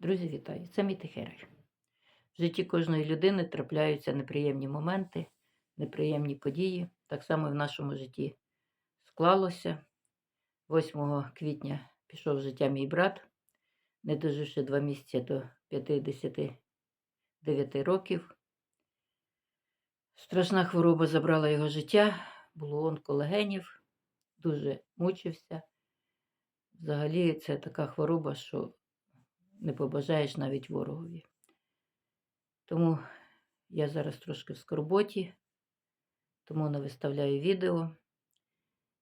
Друзі, вітаю! Це мій тихий. В житті кожної людини трапляються неприємні моменти, неприємні події. Так само і в нашому житті склалося. 8 квітня пішов з життя мій брат, не доживши два місяці до 59 років. Страшна хвороба забрала його життя, було онколегенів, дуже мучився. Взагалі, це така хвороба, що не побажаєш навіть ворогові. Тому я зараз трошки в скорботі, тому не виставляю відео.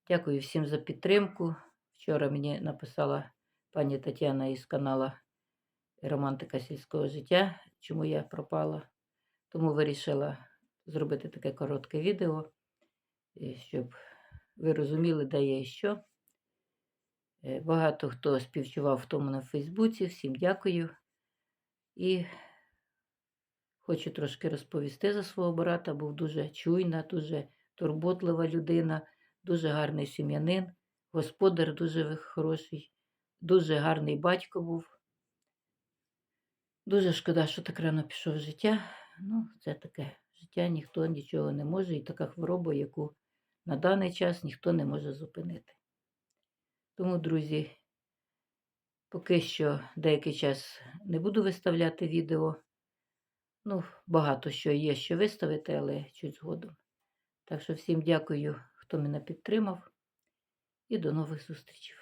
Дякую всім за підтримку. Вчора мені написала пані Тетяна із каналу Романтика сільського життя, чому я пропала. Тому вирішила зробити таке коротке відео, щоб ви розуміли, де я і що. Е, Багато хто співчував в тому на Фейсбуці. Всім дякую. І хочу трошки розповісти за свого брата. Був дуже чуйна, дуже турботлива людина, дуже гарний сім'янин, господар дуже хороший, дуже гарний батько був. Дуже шкода, що так рано пішов в життя. Ну, це таке життя, ніхто нічого не може, і така хвороба, яку на даний час ніхто не може зупинити. Тому, друзі, поки що деякий час не буду виставляти відео. Ну, багато що є, що виставити, але чуть згодом. Так що всім дякую, хто мене підтримав, і до нових зустрічей.